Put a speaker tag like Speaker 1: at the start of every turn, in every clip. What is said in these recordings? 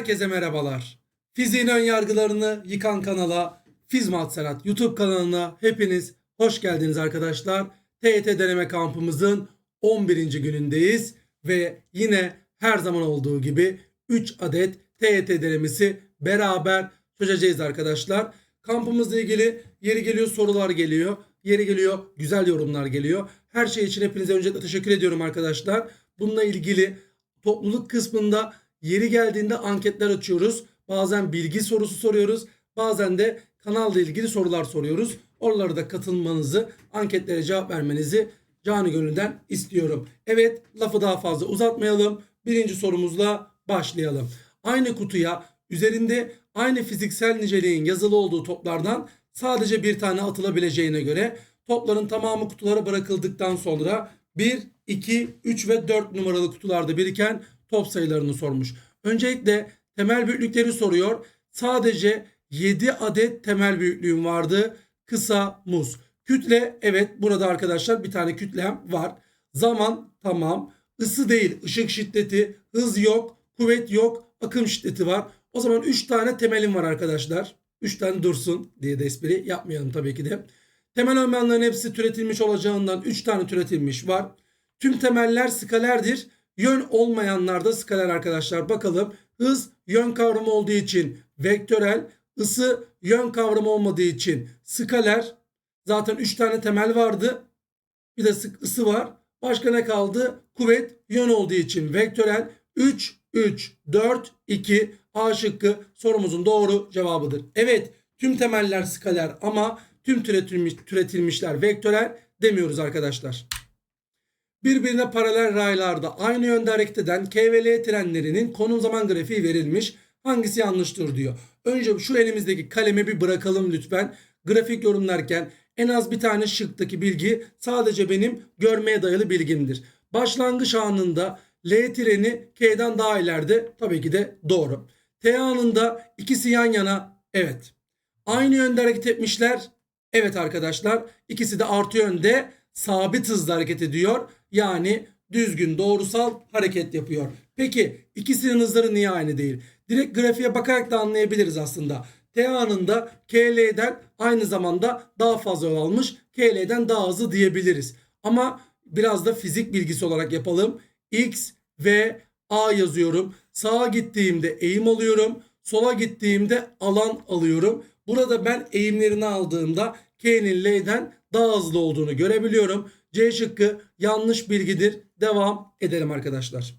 Speaker 1: Herkese merhabalar. Fiziğin ön yargılarını yıkan kanala Fizmat Serhat YouTube kanalına hepiniz hoş geldiniz arkadaşlar. TYT deneme kampımızın 11. günündeyiz ve yine her zaman olduğu gibi 3 adet TYT denemesi beraber çözeceğiz arkadaşlar. Kampımızla ilgili yeri geliyor sorular geliyor. Yeri geliyor güzel yorumlar geliyor. Her şey için hepinize öncelikle teşekkür ediyorum arkadaşlar. Bununla ilgili topluluk kısmında yeri geldiğinde anketler açıyoruz. Bazen bilgi sorusu soruyoruz. Bazen de kanalla ilgili sorular soruyoruz. Oralara da katılmanızı, anketlere cevap vermenizi canı gönülden istiyorum. Evet lafı daha fazla uzatmayalım. Birinci sorumuzla başlayalım. Aynı kutuya üzerinde aynı fiziksel niceliğin yazılı olduğu toplardan sadece bir tane atılabileceğine göre topların tamamı kutulara bırakıldıktan sonra 1, 2, 3 ve 4 numaralı kutularda biriken top sayılarını sormuş. Öncelikle temel büyüklükleri soruyor. Sadece 7 adet temel büyüklüğüm vardı. Kısa muz. Kütle evet burada arkadaşlar bir tane kütlem var. Zaman tamam. Isı değil ışık şiddeti. Hız yok. Kuvvet yok. Akım şiddeti var. O zaman 3 tane temelim var arkadaşlar. 3 tane dursun diye de espri yapmayalım tabii ki de. Temel olmayanların hepsi türetilmiş olacağından 3 tane türetilmiş var. Tüm temeller skalerdir. Yön olmayanlar da skaler arkadaşlar. Bakalım hız yön kavramı olduğu için vektörel, ısı yön kavramı olmadığı için skaler. Zaten 3 tane temel vardı. Bir de ısı var. Başka ne kaldı? Kuvvet yön olduğu için vektörel 3 3 4 2 A şıkkı sorumuzun doğru cevabıdır. Evet tüm temeller skaler ama tüm türetilmiş, türetilmişler vektörel demiyoruz arkadaşlar. Birbirine paralel raylarda aynı yönde hareket eden K ve L trenlerinin konum zaman grafiği verilmiş. Hangisi yanlıştır diyor. Önce şu elimizdeki kalemi bir bırakalım lütfen. Grafik yorumlarken en az bir tane şıktaki bilgi sadece benim görmeye dayalı bilgimdir. Başlangıç anında L treni K'den daha ileride tabii ki de doğru. T anında ikisi yan yana evet. Aynı yönde hareket etmişler. Evet arkadaşlar ikisi de artı yönde sabit hızla hareket ediyor. Yani düzgün doğrusal hareket yapıyor. Peki ikisinin hızları niye aynı değil? Direkt grafiğe bakarak da anlayabiliriz aslında. T anında KL'den aynı zamanda daha fazla yol almış. KL'den daha hızlı diyebiliriz. Ama biraz da fizik bilgisi olarak yapalım. X ve A yazıyorum. Sağa gittiğimde eğim alıyorum. Sola gittiğimde alan alıyorum. Burada ben eğimlerini aldığımda K'nin L'den daha hızlı olduğunu görebiliyorum. C şıkkı yanlış bilgidir. Devam edelim arkadaşlar.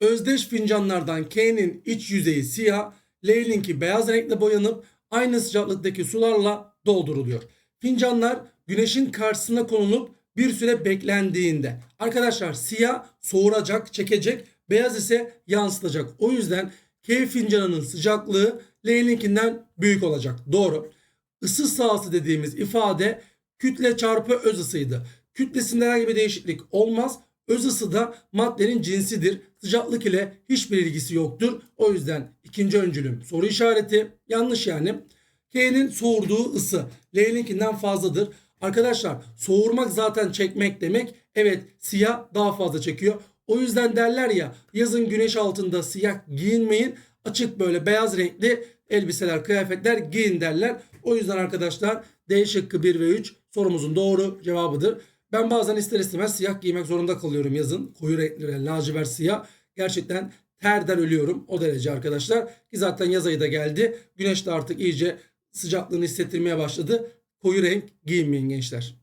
Speaker 1: Özdeş fincanlardan K'nin iç yüzeyi siyah, L'ninki beyaz renkle boyanıp aynı sıcaklıktaki sularla dolduruluyor. Fincanlar güneşin karşısına konulup bir süre beklendiğinde arkadaşlar siyah soğuracak, çekecek, beyaz ise yansıtacak. O yüzden K fincanının sıcaklığı L'ninkinden büyük olacak. Doğru. Isı sahası dediğimiz ifade kütle çarpı öz ısıydı. Kütlesinde herhangi bir değişiklik olmaz. Öz ısı da maddenin cinsidir. Sıcaklık ile hiçbir ilgisi yoktur. O yüzden ikinci öncülüm soru işareti yanlış yani. K'nin soğurduğu ısı L'ninkinden fazladır. Arkadaşlar soğurmak zaten çekmek demek. Evet siyah daha fazla çekiyor. O yüzden derler ya yazın güneş altında siyah giyinmeyin. Açık böyle beyaz renkli elbiseler, kıyafetler giyin derler. O yüzden arkadaşlar D şıkkı 1 ve 3 sorumuzun doğru cevabıdır. Ben bazen ister istemez siyah giymek zorunda kalıyorum yazın. Koyu renkli, lacivert siyah. Gerçekten terden ölüyorum o derece arkadaşlar. Ki zaten yaz ayı da geldi. Güneş de artık iyice sıcaklığını hissettirmeye başladı. Koyu renk giyinmeyin gençler.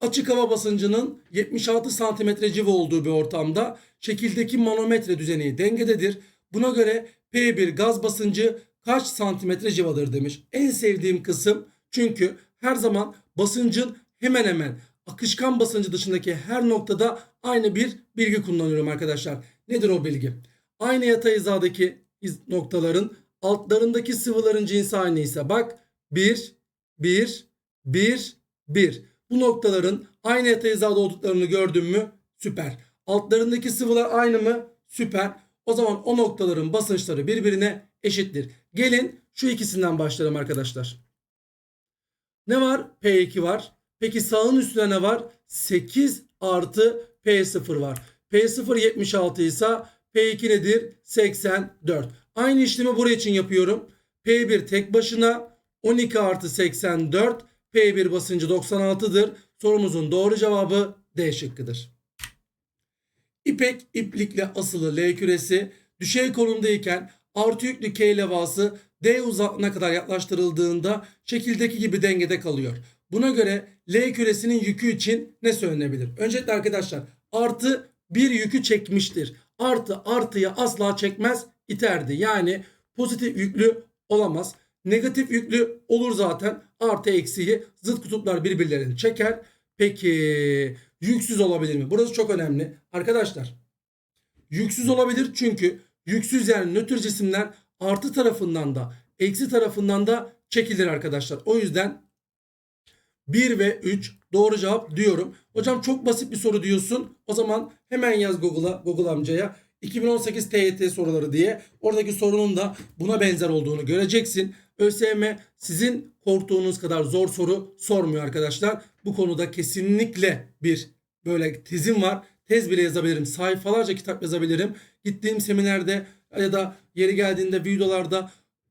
Speaker 1: Açık hava basıncının 76 santimetre civa olduğu bir ortamda şekildeki manometre düzeni dengededir. Buna göre P1 gaz basıncı kaç santimetre civadır demiş. En sevdiğim kısım çünkü her zaman basıncın hemen hemen akışkan basıncı dışındaki her noktada aynı bir bilgi kullanıyorum arkadaşlar. Nedir o bilgi? Aynı yatay hizadaki iz- noktaların altlarındaki sıvıların cinsi aynı ise bak 1, 1, 1, 1. Bu noktaların aynı yatay hizada olduklarını gördün mü? Süper. Altlarındaki sıvılar aynı mı? Süper. O zaman o noktaların basınçları birbirine eşittir. Gelin şu ikisinden başlayalım arkadaşlar. Ne var? P2 var. Peki sağın üstüne ne var? 8 artı P0 var. P0 76 ise P2 nedir? 84. Aynı işlemi buraya için yapıyorum. P1 tek başına 12 artı 84. P1 basıncı 96'dır. Sorumuzun doğru cevabı D şıkkıdır. İpek iplikle asılı L küresi düşey konumdayken artı yüklü K levhası D uzaklığına kadar yaklaştırıldığında şekildeki gibi dengede kalıyor. Buna göre L küresinin yükü için ne söylenebilir? Öncelikle arkadaşlar artı bir yükü çekmiştir. Artı artıya asla çekmez iterdi. Yani pozitif yüklü olamaz. Negatif yüklü olur zaten. Artı eksiği zıt kutuplar birbirlerini çeker. Peki yüksüz olabilir mi? Burası çok önemli. Arkadaşlar yüksüz olabilir çünkü yüksüz yani nötr cisimler artı tarafından da eksi tarafından da çekilir arkadaşlar. O yüzden 1 ve 3 doğru cevap diyorum. Hocam çok basit bir soru diyorsun. O zaman hemen yaz Google'a, Google amcaya 2018 TYT soruları diye. Oradaki sorunun da buna benzer olduğunu göreceksin. ÖSYM sizin korktuğunuz kadar zor soru sormuyor arkadaşlar. Bu konuda kesinlikle bir böyle tezim var. Tez bile yazabilirim. Sayfalarca kitap yazabilirim. Gittiğim seminerde ya da yeri geldiğinde videolarda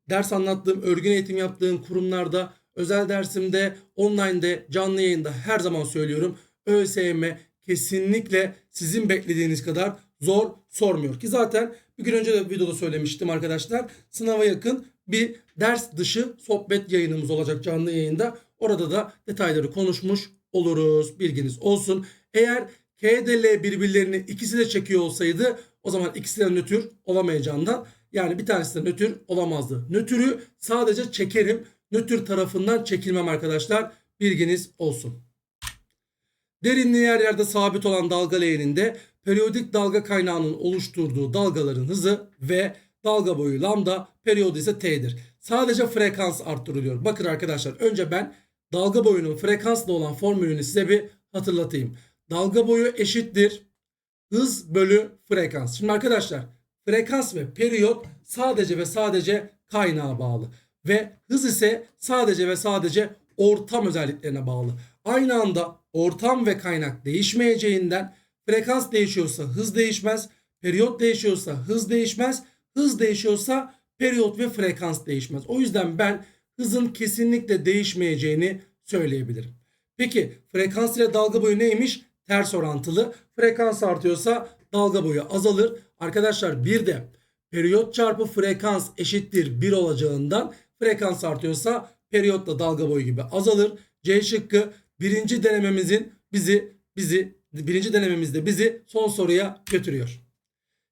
Speaker 1: ders anlattığım, örgün eğitim yaptığım kurumlarda, özel dersimde, online'de, canlı yayında her zaman söylüyorum. ÖSYM kesinlikle sizin beklediğiniz kadar zor sormuyor. Ki zaten bir gün önce de videoda söylemiştim arkadaşlar. Sınava yakın bir ders dışı sohbet yayınımız olacak canlı yayında. Orada da detayları konuşmuş oluruz. Bilginiz olsun. Eğer K ile L birbirlerini ikisi de çekiyor olsaydı o zaman ikisi de nötr olamayacağından yani bir tanesi de nötr olamazdı. Nötrü sadece çekerim. Nötr tarafından çekilmem arkadaşlar. Bilginiz olsun. Derinliği yer yerde sabit olan dalga leğeninde periyodik dalga kaynağının oluşturduğu dalgaların hızı ve dalga boyu lambda, periyodu ise t'dir. Sadece frekans arttırılıyor. Bakın arkadaşlar önce ben dalga boyunun frekansla olan formülünü size bir hatırlatayım. Dalga boyu eşittir hız bölü frekans. Şimdi arkadaşlar frekans ve periyot sadece ve sadece kaynağa bağlı. Ve hız ise sadece ve sadece ortam özelliklerine bağlı. Aynı anda ortam ve kaynak değişmeyeceğinden frekans değişiyorsa hız değişmez, periyot değişiyorsa hız değişmez, hız değişiyorsa periyot ve frekans değişmez. O yüzden ben hızın kesinlikle değişmeyeceğini söyleyebilirim. Peki frekans ile dalga boyu neymiş? Ters orantılı. Frekans artıyorsa dalga boyu azalır. Arkadaşlar bir de periyot çarpı frekans eşittir 1 olacağından frekans artıyorsa periyotla dalga boyu gibi azalır. C şıkkı birinci denememizin bizi bizi birinci denememizde bizi son soruya götürüyor.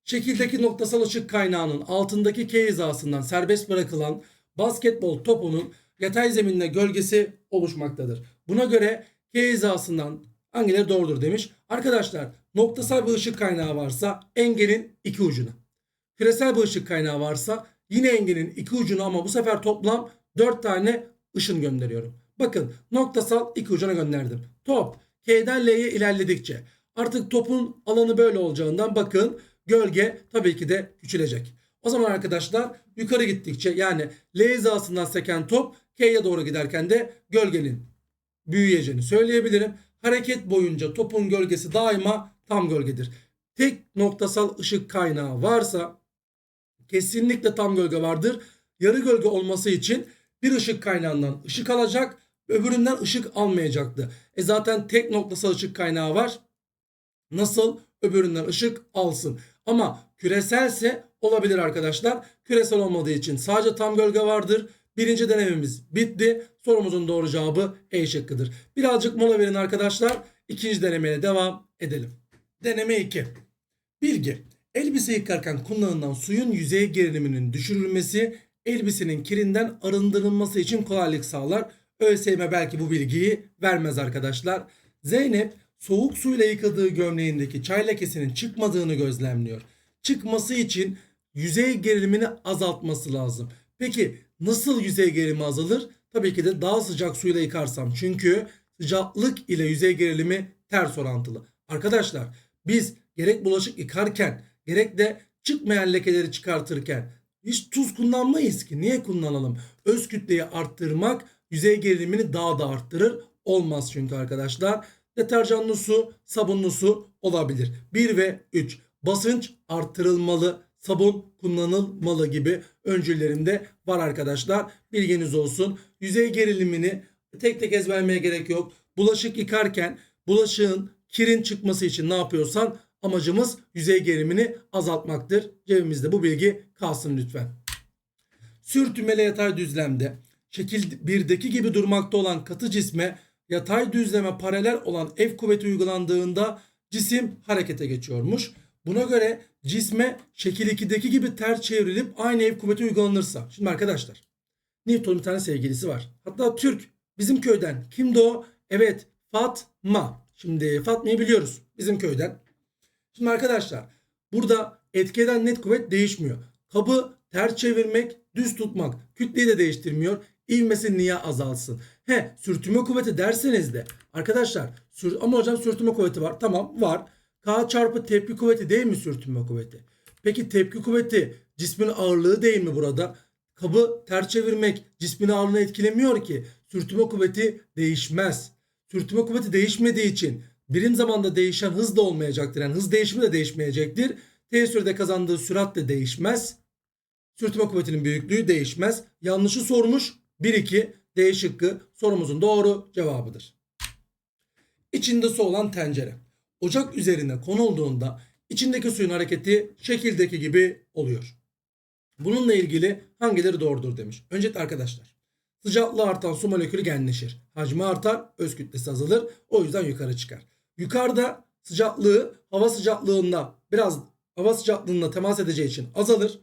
Speaker 1: Şekildeki noktasal ışık kaynağının altındaki K hizasından serbest bırakılan basketbol topunun yatay zeminle gölgesi oluşmaktadır. Buna göre K hizasından hangileri doğrudur demiş. Arkadaşlar noktasal bir ışık kaynağı varsa engelin iki ucuna. Küresel bir ışık kaynağı varsa yine engelin iki ucuna ama bu sefer toplam 4 tane ışın gönderiyorum. Bakın noktasal iki ucuna gönderdim. Top K'den L'ye ilerledikçe artık topun alanı böyle olacağından bakın gölge tabii ki de küçülecek. O zaman arkadaşlar yukarı gittikçe yani L hizasından seken top K'ye doğru giderken de gölgenin büyüyeceğini söyleyebilirim. Hareket boyunca topun gölgesi daima tam gölgedir. Tek noktasal ışık kaynağı varsa kesinlikle tam gölge vardır. Yarı gölge olması için bir ışık kaynağından ışık alacak, öbüründen ışık almayacaktı. E zaten tek noktasal ışık kaynağı var. Nasıl öbüründen ışık alsın? Ama küreselse olabilir arkadaşlar. Küresel olmadığı için sadece tam gölge vardır. Birinci denememiz bitti. Sorumuzun doğru cevabı E şıkkıdır. Birazcık mola verin arkadaşlar. İkinci denemeye devam edelim. Deneme 2. Bilgi. Elbise yıkarken kullanılan suyun yüzey geriliminin düşürülmesi elbisenin kirinden arındırılması için kolaylık sağlar. ÖSYM belki bu bilgiyi vermez arkadaşlar. Zeynep soğuk suyla yıkadığı gömleğindeki çay lekesinin çıkmadığını gözlemliyor. Çıkması için yüzey gerilimini azaltması lazım. Peki nasıl yüzey gerilimi azalır? Tabii ki de daha sıcak suyla yıkarsam. Çünkü sıcaklık ile yüzey gerilimi ters orantılı. Arkadaşlar biz gerek bulaşık yıkarken gerek de çıkmayan lekeleri çıkartırken hiç tuz kullanmayız ki. Niye kullanalım? Öz kütleyi arttırmak yüzey gerilimini daha da arttırır. Olmaz çünkü arkadaşlar. Deterjanlı su, sabunlu su olabilir. 1 ve 3. basınç arttırılmalı, sabun kullanılmalı gibi öncüllerim de var arkadaşlar. Bilginiz olsun. Yüzey gerilimini tek tek ezberlemeye gerek yok. Bulaşık yıkarken bulaşığın kirin çıkması için ne yapıyorsan amacımız yüzey gerilimini azaltmaktır. Cebimizde bu bilgi kalsın lütfen. Sürtünmeli yatay düzlemde şekil 1'deki gibi durmakta olan katı cisme yatay düzleme paralel olan F kuvveti uygulandığında cisim harekete geçiyormuş. Buna göre cisme şekil 2'deki gibi ters çevrilip aynı F kuvveti uygulanırsa. Şimdi arkadaşlar Newton'un bir tane sevgilisi var. Hatta Türk bizim köyden. Kimdi o? Evet Fatma. Şimdi Fatma'yı biliyoruz bizim köyden. Şimdi arkadaşlar burada etki eden net kuvvet değişmiyor. Kabı ters çevirmek, düz tutmak kütleyi de değiştirmiyor. İvmesi niye azalsın? He sürtünme kuvveti derseniz de arkadaşlar sür ama hocam sürtünme kuvveti var. Tamam var. K çarpı tepki kuvveti değil mi sürtünme kuvveti? Peki tepki kuvveti cismin ağırlığı değil mi burada? Kabı ters çevirmek cismin ağırlığını etkilemiyor ki. Sürtünme kuvveti değişmez. Sürtünme kuvveti değişmediği için birim zamanda değişen hız da olmayacaktır. Yani hız değişimi de değişmeyecektir. T sürede kazandığı sürat de değişmez. Sürtünme kuvvetinin büyüklüğü değişmez. Yanlışı sormuş. 1-2 D şıkkı sorumuzun doğru cevabıdır. İçinde su olan tencere. Ocak üzerine konulduğunda içindeki suyun hareketi şekildeki gibi oluyor. Bununla ilgili hangileri doğrudur demiş. Öncelikle arkadaşlar sıcaklığı artan su molekülü genleşir. Hacmi artar, öz kütlesi azalır. O yüzden yukarı çıkar. Yukarıda sıcaklığı hava sıcaklığında biraz hava sıcaklığında temas edeceği için azalır.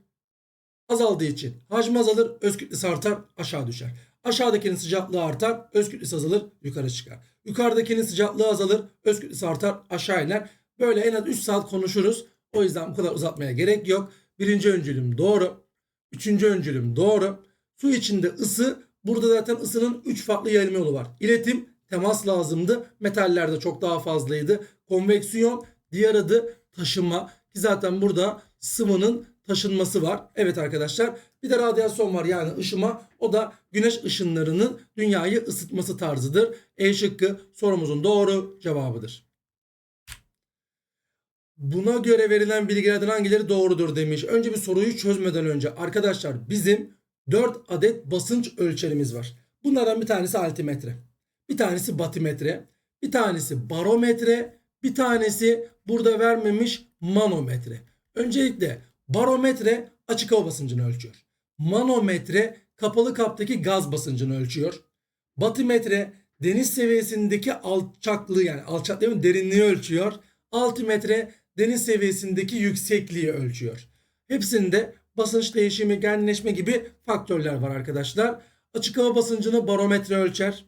Speaker 1: Azaldığı için hacmi azalır, öz kütlesi artar, aşağı düşer. Aşağıdakinin sıcaklığı artar, öz kütlesi azalır, yukarı çıkar. Yukarıdakinin sıcaklığı azalır, öz kütlesi artar, aşağı iner. Böyle en az 3 saat konuşuruz. O yüzden bu kadar uzatmaya gerek yok. Birinci öncülüm doğru. Üçüncü öncülüm doğru. Su içinde ısı. Burada zaten ısının 3 farklı yayılma yolu var. İletim, temas lazımdı. Metallerde çok daha fazlaydı. Konveksiyon, diğer adı taşınma. Ki zaten burada sıvının taşınması var. Evet arkadaşlar. Bir de radyasyon var yani ışıma. O da güneş ışınlarının dünyayı ısıtması tarzıdır. E şıkkı sorumuzun doğru cevabıdır. Buna göre verilen bilgilerden hangileri doğrudur demiş. Önce bir soruyu çözmeden önce arkadaşlar bizim 4 adet basınç ölçerimiz var. Bunlardan bir tanesi altimetre. Bir tanesi batimetre. Bir tanesi barometre. Bir tanesi burada vermemiş manometre. Öncelikle barometre açık hava basıncını ölçüyor. Manometre kapalı kaptaki gaz basıncını ölçüyor. Batimetre deniz seviyesindeki alçaklığı yani alçaklığı derinliği ölçüyor. Altimetre deniz seviyesindeki yüksekliği ölçüyor. Hepsinde basınç değişimi, genleşme gibi faktörler var arkadaşlar. Açık hava basıncını barometre ölçer.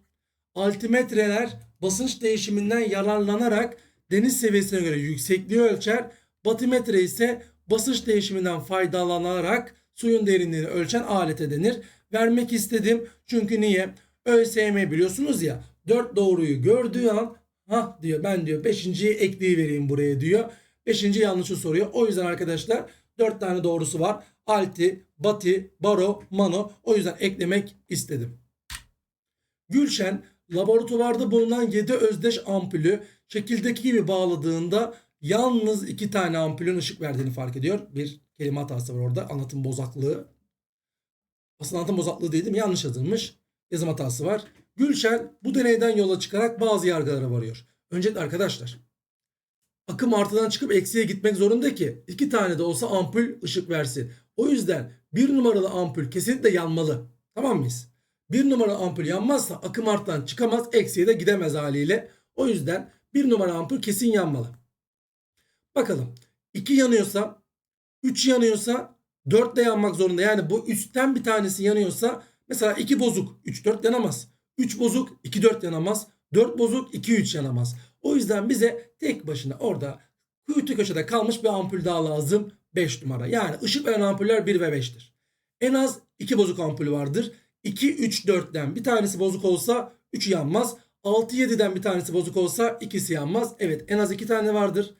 Speaker 1: Altimetreler basınç değişiminden yararlanarak deniz seviyesine göre yüksekliği ölçer. Batimetre ise basınç değişiminden faydalanarak suyun derinliğini ölçen alete denir. Vermek istedim çünkü niye? ÖSYM biliyorsunuz ya 4 doğruyu gördüğü an ha diyor ben diyor 5.yi ekleyivereyim buraya diyor. 5. yanlışı soruyor. O yüzden arkadaşlar 4 tane doğrusu var. Alti, Bati, Baro, Mano. O yüzden eklemek istedim. Gülşen laboratuvarda bulunan 7 özdeş ampulü şekildeki gibi bağladığında yalnız 2 tane ampulün ışık verdiğini fark ediyor. Bir kelime hatası var orada. Anlatım bozaklığı. Aslında anlatım bozaklığı değil, değil mi? Yanlış yazılmış. Yazım hatası var. Gülşen bu deneyden yola çıkarak bazı yargılara varıyor. Öncelikle arkadaşlar akım artıdan çıkıp eksiye gitmek zorunda ki iki tane de olsa ampul ışık versin. O yüzden bir numaralı ampul kesinlikle yanmalı. Tamam mıyız? Bir numaralı ampul yanmazsa akım artıdan çıkamaz eksiye de gidemez haliyle. O yüzden bir numaralı ampul kesin yanmalı. Bakalım 2 yanıyorsa 3 yanıyorsa 4 de yanmak zorunda. Yani bu üstten bir tanesi yanıyorsa mesela 2 bozuk 3 4 yanamaz. 3 bozuk 2 4 yanamaz. 4 bozuk 2 3 yanamaz. O yüzden bize tek başına orada kuytu köşede kalmış bir ampul daha lazım. 5 numara. Yani ışık veren ampuller 1 ve 5'tir. En az 2 bozuk ampul vardır. 2, 3, 4'ten bir tanesi bozuk olsa 3 yanmaz. 6, 7'den bir tanesi bozuk olsa ikisi yanmaz. Evet en az 2 tane vardır.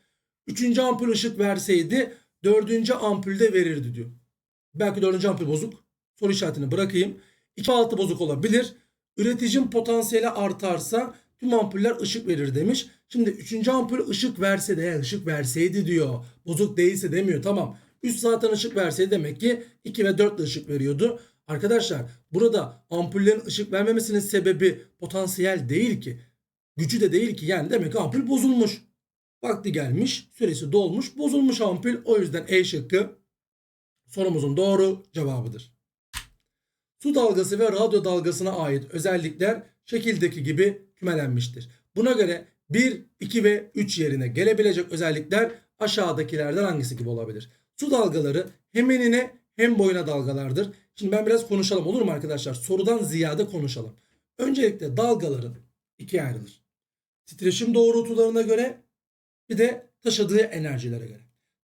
Speaker 1: 3. ampul ışık verseydi 4. ampulde verirdi diyor. Belki 4. ampul bozuk. Soru işaretini bırakayım. 2, 6 bozuk olabilir. Üreticinin potansiyeli artarsa tüm ampuller ışık verir demiş. Şimdi üçüncü ampul ışık verse de yani ışık verseydi diyor. Bozuk değilse demiyor. Tamam. 3 zaten ışık verseydi demek ki 2 ve 4 de ışık veriyordu. Arkadaşlar burada ampullerin ışık vermemesinin sebebi potansiyel değil ki. Gücü de değil ki. Yani demek ki ampul bozulmuş. Vakti gelmiş, süresi dolmuş, bozulmuş ampul. O yüzden E şıkkı sorumuzun doğru cevabıdır. Su dalgası ve radyo dalgasına ait özellikler şekildeki gibi kümelenmiştir. Buna göre 1, 2 ve 3 yerine gelebilecek özellikler aşağıdakilerden hangisi gibi olabilir? Su dalgaları hem enine hem boyuna dalgalardır. Şimdi ben biraz konuşalım olur mu arkadaşlar? Sorudan ziyade konuşalım. Öncelikle dalgaların ikiye ayrılır. Titreşim doğrultularına göre bir de taşıdığı enerjilere göre.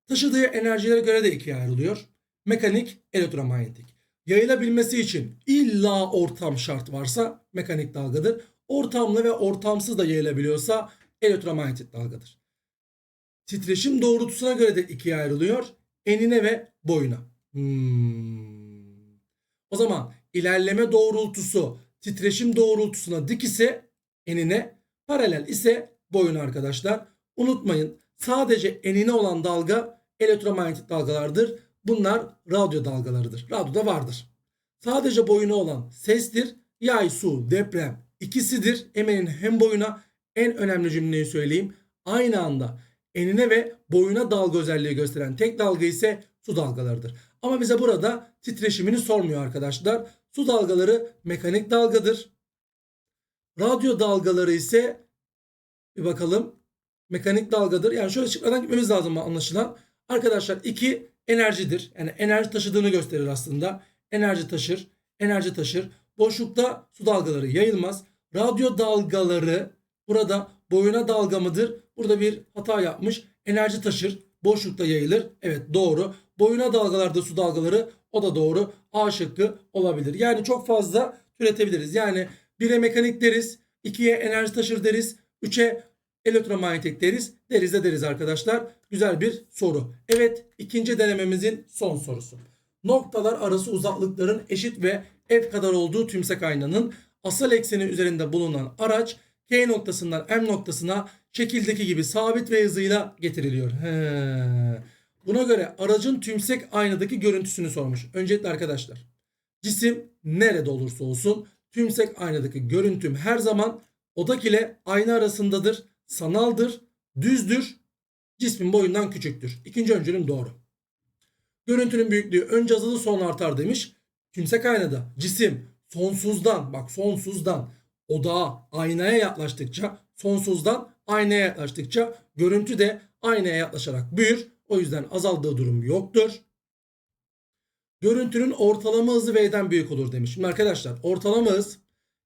Speaker 1: Taşıdığı enerjilere göre de ikiye ayrılıyor. Mekanik, elektromanyetik. Yayılabilmesi için illa ortam şart varsa mekanik dalgadır. Ortamlı ve ortamsız da yayılabiliyorsa elektromanyetik dalgadır. Titreşim doğrultusuna göre de ikiye ayrılıyor. Enine ve boyuna. Hmm. O zaman ilerleme doğrultusu titreşim doğrultusuna dik ise enine, paralel ise boyuna arkadaşlar. Unutmayın sadece enine olan dalga elektromanyetik dalgalardır. Bunlar radyo dalgalarıdır. Radyoda vardır. Sadece boyuna olan sestir. Yay, su, deprem ikisidir. Emenin hem boyuna en önemli cümleyi söyleyeyim. Aynı anda enine ve boyuna dalga özelliği gösteren tek dalga ise su dalgalarıdır. Ama bize burada titreşimini sormuyor arkadaşlar. Su dalgaları mekanik dalgadır. Radyo dalgaları ise bir bakalım mekanik dalgadır. Yani şöyle şıklardan gitmemiz lazım anlaşılan. Arkadaşlar iki enerjidir. Yani enerji taşıdığını gösterir aslında. Enerji taşır, enerji taşır. Boşlukta su dalgaları yayılmaz. Radyo dalgaları burada boyuna dalga mıdır? Burada bir hata yapmış. Enerji taşır, boşlukta yayılır. Evet doğru. Boyuna dalgalarda su dalgaları o da doğru. A şıkkı olabilir. Yani çok fazla türetebiliriz. Yani 1'e mekanik deriz, 2'ye enerji taşır deriz, 3'e elektromanyetik deriz. Deriz de deriz arkadaşlar. Güzel bir soru. Evet ikinci denememizin son sorusu. Noktalar arası uzaklıkların eşit ve f kadar olduğu tümsek aynanın asal ekseni üzerinde bulunan araç K noktasından M noktasına şekildeki gibi sabit ve hızıyla getiriliyor. He. Buna göre aracın tümsek aynadaki görüntüsünü sormuş. Öncelikle arkadaşlar cisim nerede olursa olsun tümsek aynadaki görüntüm her zaman odak ile ayna arasındadır, sanaldır, düzdür, cismin boyundan küçüktür. İkinci öncülüm doğru. Görüntünün büyüklüğü önce azalır sonra artar demiş. Tümsek aynada cisim sonsuzdan bak sonsuzdan odağa aynaya yaklaştıkça sonsuzdan aynaya yaklaştıkça görüntü de aynaya yaklaşarak büyür. O yüzden azaldığı durum yoktur. Görüntünün ortalama hızı V'den büyük olur demiş. Şimdi arkadaşlar ortalama hız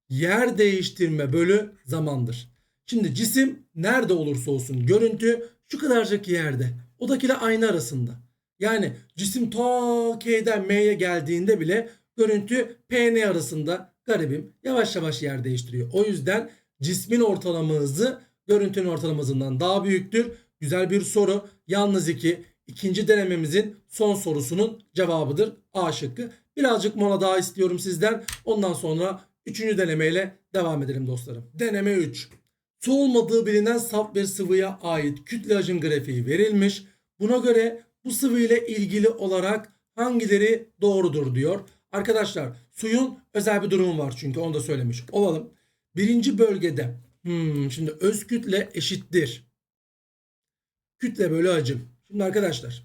Speaker 1: yer değiştirme bölü zamandır. Şimdi cisim nerede olursa olsun görüntü şu kadarcık yerde. Odakiyle aynı arasında. Yani cisim ta K'den M'ye geldiğinde bile görüntü P N arasında garibim yavaş yavaş yer değiştiriyor. O yüzden cismin ortalama hızı görüntünün ortalama hızından daha büyüktür. Güzel bir soru. Yalnız iki ikinci denememizin son sorusunun cevabıdır. A şıkkı. Birazcık mola daha istiyorum sizden. Ondan sonra üçüncü denemeyle devam edelim dostlarım. Deneme 3. Su olmadığı bilinen saf bir sıvıya ait kütle hacim grafiği verilmiş. Buna göre bu sıvı ile ilgili olarak hangileri doğrudur diyor. Arkadaşlar suyun özel bir durumu var çünkü onu da söylemiş olalım. Birinci bölgede hmm, şimdi öz kütle eşittir. Kütle bölü hacim. Şimdi arkadaşlar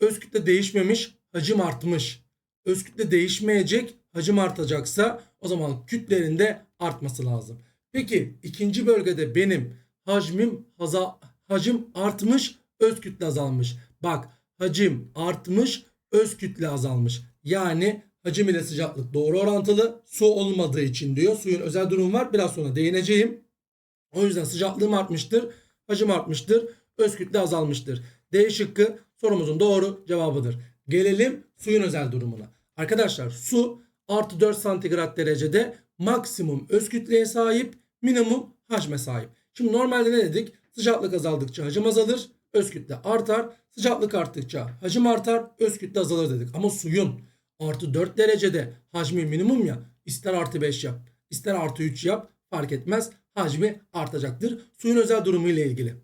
Speaker 1: öz kütle değişmemiş hacim artmış. Öz kütle değişmeyecek hacim artacaksa o zaman kütlerin de artması lazım. Peki ikinci bölgede benim hacmim haza, hacim artmış öz kütle azalmış. Bak hacim artmış öz kütle azalmış. Yani hacim ile sıcaklık doğru orantılı. Su olmadığı için diyor. Suyun özel durumu var. Biraz sonra değineceğim. O yüzden sıcaklığım artmıştır. Hacim artmıştır. Öz kütle azalmıştır. D şıkkı sorumuzun doğru cevabıdır. Gelelim suyun özel durumuna. Arkadaşlar su artı 4 santigrat derecede maksimum öz kütleye sahip minimum hacme sahip. Şimdi normalde ne dedik? Sıcaklık azaldıkça hacim azalır. Öz kütle artar. Sıcaklık arttıkça hacim artar. Öz kütle azalır dedik. Ama suyun artı 4 derecede hacmi minimum ya ister artı 5 yap ister artı 3 yap fark etmez. hacmi artacaktır. Suyun özel durumu ile ilgili.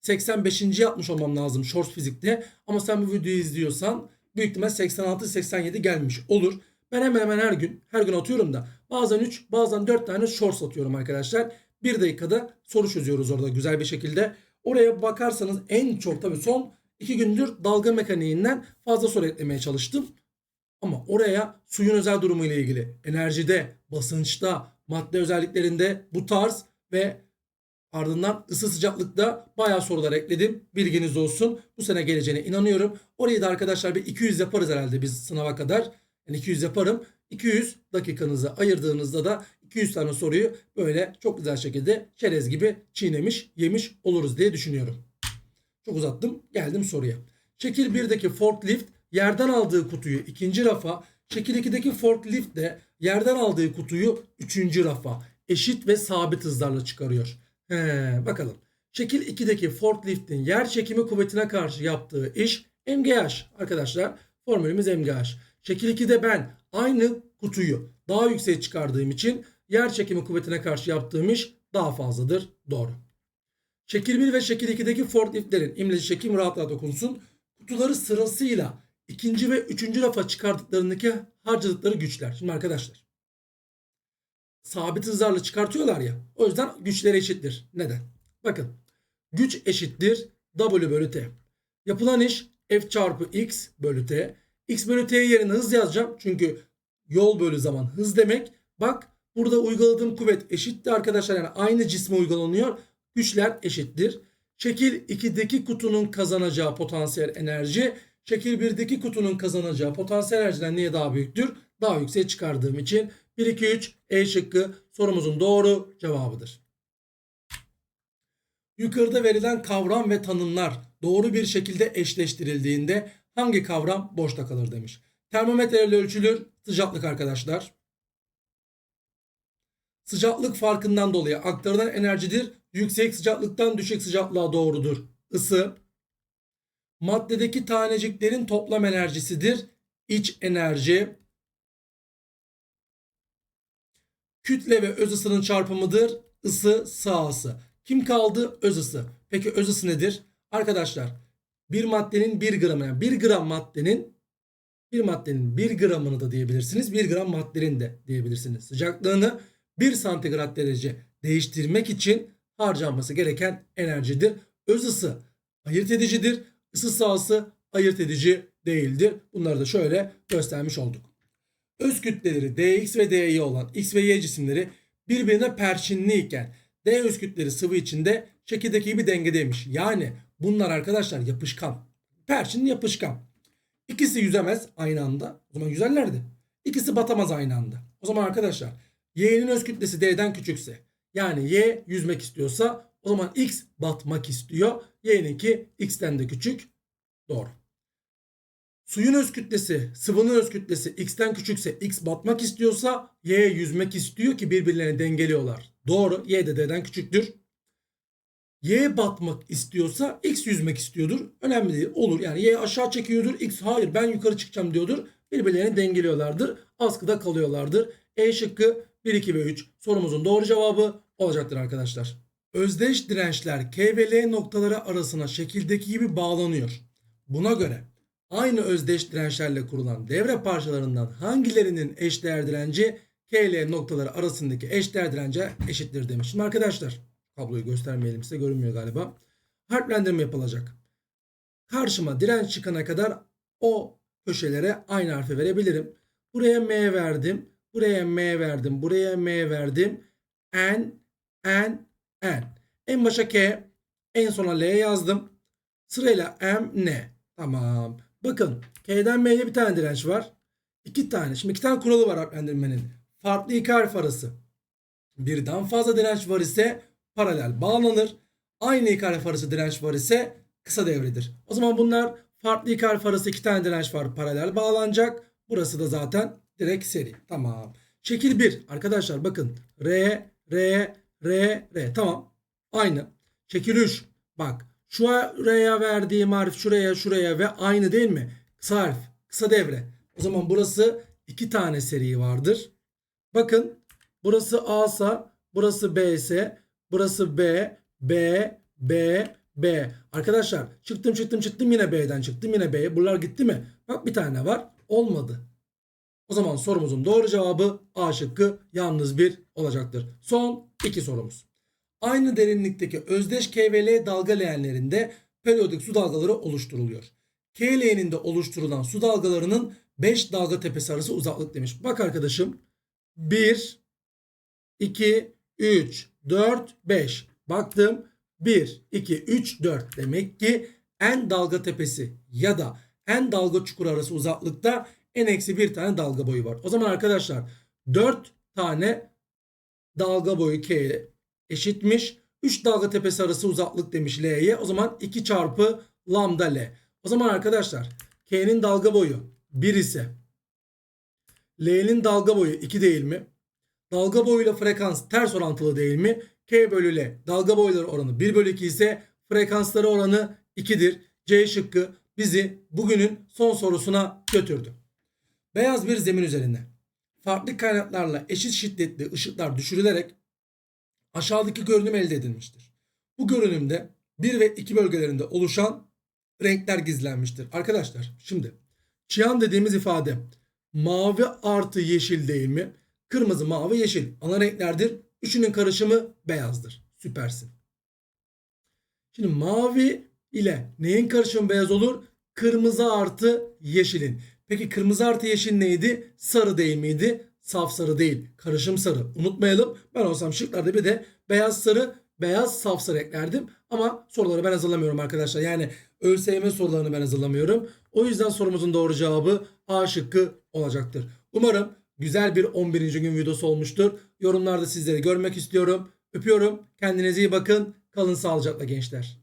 Speaker 1: 85. yapmış olmam lazım short fizikte ama sen bu videoyu izliyorsan büyük ihtimal 86-87 gelmiş olur. Ben hemen hemen her gün her gün atıyorum da bazen 3 bazen 4 tane shorts atıyorum arkadaşlar. 1 dakikada soru çözüyoruz orada güzel bir şekilde. Oraya bakarsanız en çok tabii son 2 gündür dalga mekaniğinden fazla soru eklemeye çalıştım. Ama oraya suyun özel durumu ile ilgili enerjide, basınçta, madde özelliklerinde bu tarz ve ardından ısı sıcaklıkta bayağı sorular ekledim. Bilginiz olsun. Bu sene geleceğine inanıyorum. Orayı da arkadaşlar bir 200 yaparız herhalde biz sınava kadar. Yani 200 yaparım. 200 dakikanızı ayırdığınızda da 200 tane soruyu böyle çok güzel şekilde çerez gibi çiğnemiş, yemiş oluruz diye düşünüyorum. Çok uzattım. Geldim soruya. Şekil 1'deki forklift yerden aldığı kutuyu ikinci rafa, şekil 2'deki forklift de yerden aldığı kutuyu üçüncü rafa eşit ve sabit hızlarla çıkarıyor. He, bakalım. Şekil 2'deki forkliftin yer çekimi kuvvetine karşı yaptığı iş MGH arkadaşlar. Formülümüz MGH. Şekil 2'de ben aynı kutuyu daha yükseğe çıkardığım için yer çekimi kuvvetine karşı yaptığım iş daha fazladır. Doğru. Şekil 1 ve şekil 2'deki forkliftlerin imleci çekim rahat rahat okunsun. Kutuları sırasıyla ikinci ve üçüncü rafa çıkardıklarındaki harcadıkları güçler. Şimdi arkadaşlar sabit hızlarla çıkartıyorlar ya. O yüzden güçleri eşittir. Neden? Bakın. Güç eşittir W bölü T. Yapılan iş F çarpı X bölü T. X bölü T yerine hız yazacağım. Çünkü yol bölü zaman hız demek. Bak burada uyguladığım kuvvet eşittir arkadaşlar. Yani aynı cisme uygulanıyor. Güçler eşittir. Şekil 2'deki kutunun kazanacağı potansiyel enerji şekil 1'deki kutunun kazanacağı potansiyel enerjiden niye daha büyüktür? Daha yükseğe çıkardığım için 1, 2, 3 E şıkkı sorumuzun doğru cevabıdır. Yukarıda verilen kavram ve tanımlar doğru bir şekilde eşleştirildiğinde hangi kavram boşta kalır demiş. Termometreyle ölçülür sıcaklık arkadaşlar. Sıcaklık farkından dolayı aktarılan enerjidir. Yüksek sıcaklıktan düşük sıcaklığa doğrudur. Isı. Maddedeki taneciklerin toplam enerjisidir. İç enerji. Kütle ve öz ısının çarpımıdır. Isı sağısı. Kim kaldı? Öz ısı. Peki öz ısı nedir? Arkadaşlar bir maddenin 1 gramı yani 1 gram maddenin bir maddenin 1 gramını da diyebilirsiniz. 1 gram maddenin de diyebilirsiniz. Sıcaklığını 1 santigrat derece değiştirmek için harcanması gereken enerjidir. Öz ısı ayırt edicidir. Isı sahası ayırt edici değildir. Bunları da şöyle göstermiş olduk. Öz kütleleri dx ve dy olan x ve y cisimleri birbirine perçinli iken d öz kütleri sıvı içinde şekildeki gibi dengedeymiş. Yani bunlar arkadaşlar yapışkan. Perçinli yapışkan. İkisi yüzemez aynı anda. O zaman yüzerlerdi. İkisi batamaz aynı anda. O zaman arkadaşlar y'nin öz kütlesi d'den küçükse yani y yüzmek istiyorsa o zaman x batmak istiyor. Y'ninki x'ten de küçük. Doğru. Suyun öz kütlesi, sıvının öz kütlesi x'ten küçükse x batmak istiyorsa y yüzmek istiyor ki birbirlerini dengeliyorlar. Doğru. Y de d'den küçüktür. Y batmak istiyorsa x yüzmek istiyordur. Önemli değil. Olur. Yani y aşağı çekiyordur. X hayır ben yukarı çıkacağım diyordur. Birbirlerini dengeliyorlardır. Askıda kalıyorlardır. E şıkkı 1, 2 ve 3 sorumuzun doğru cevabı olacaktır arkadaşlar. Özdeş dirençler K ve L noktaları arasına şekildeki gibi bağlanıyor. Buna göre aynı özdeş dirençlerle kurulan devre parçalarından hangilerinin eşdeğer direnci KL noktaları arasındaki eşdeğer dirence eşittir demiş. Şimdi arkadaşlar kabloyu göstermeyelim size görünmüyor galiba. Harflendirme yapılacak. Karşıma direnç çıkana kadar o köşelere aynı harfi verebilirim. Buraya M verdim. Buraya M verdim. Buraya M verdim. N, N, N. En başa K, en sona L yazdım. Sırayla M, N. Tamam. Bakın K'den M'ye bir tane direnç var. İki tane. Şimdi iki tane kuralı var harflendirmenin. Farklı iki harf arası. Birden fazla direnç var ise paralel bağlanır. Aynı iki harf arası direnç var ise kısa devredir. O zaman bunlar farklı iki harf arası iki tane direnç var paralel bağlanacak. Burası da zaten direkt seri. Tamam. Şekil 1 arkadaşlar bakın. R, R, R, R. Tamam. Aynı. Şekil 3. Bak şuraya verdiğim harf şuraya şuraya ve aynı değil mi? Kısa harf. Kısa devre. O zaman burası iki tane seri vardır. Bakın burası A ise burası B ise Burası B, B, B, B. Arkadaşlar çıktım çıktım çıktım yine B'den çıktım yine B'ye. Bunlar gitti mi? Bak bir tane var. Olmadı. O zaman sorumuzun doğru cevabı A şıkkı yalnız bir olacaktır. Son iki sorumuz. Aynı derinlikteki özdeş K ve L dalga leğenlerinde periyodik su dalgaları oluşturuluyor. K leğeninde oluşturulan su dalgalarının 5 dalga tepesi arası uzaklık demiş. Bak arkadaşım 1, 2, 3, 4, 5. Baktım 1, 2, 3, 4. Demek ki en dalga tepesi ya da en dalga çukuru arası uzaklıkta en eksi bir tane dalga boyu var. O zaman arkadaşlar 4 tane dalga boyu K eşitmiş. 3 dalga tepesi arası uzaklık demiş L'ye. O zaman 2 çarpı lambda L. O zaman arkadaşlar K'nin dalga boyu 1 ise L'nin dalga boyu 2 değil mi? Dalga boyuyla frekans ters orantılı değil mi? K bölü L dalga boyları oranı 1 bölü 2 ise frekansları oranı 2'dir. C şıkkı bizi bugünün son sorusuna götürdü. Beyaz bir zemin üzerinde farklı kaynaklarla eşit şiddetli ışıklar düşürülerek aşağıdaki görünüm elde edilmiştir. Bu görünümde 1 ve 2 bölgelerinde oluşan renkler gizlenmiştir. Arkadaşlar şimdi çiyan dediğimiz ifade mavi artı yeşil değil mi? Kırmızı, mavi, yeşil ana renklerdir. Üçünün karışımı beyazdır. Süpersin. Şimdi mavi ile neyin karışımı beyaz olur? Kırmızı artı yeşilin. Peki kırmızı artı yeşil neydi? Sarı değil miydi? Saf sarı değil. Karışım sarı. Unutmayalım. Ben olsam şıklarda bir de beyaz sarı, beyaz saf sarı eklerdim. Ama soruları ben hazırlamıyorum arkadaşlar. Yani ÖSYM sorularını ben hazırlamıyorum. O yüzden sorumuzun doğru cevabı A şıkkı olacaktır. Umarım güzel bir 11. gün videosu olmuştur. Yorumlarda sizleri görmek istiyorum. Öpüyorum. Kendinize iyi bakın. Kalın sağlıcakla gençler.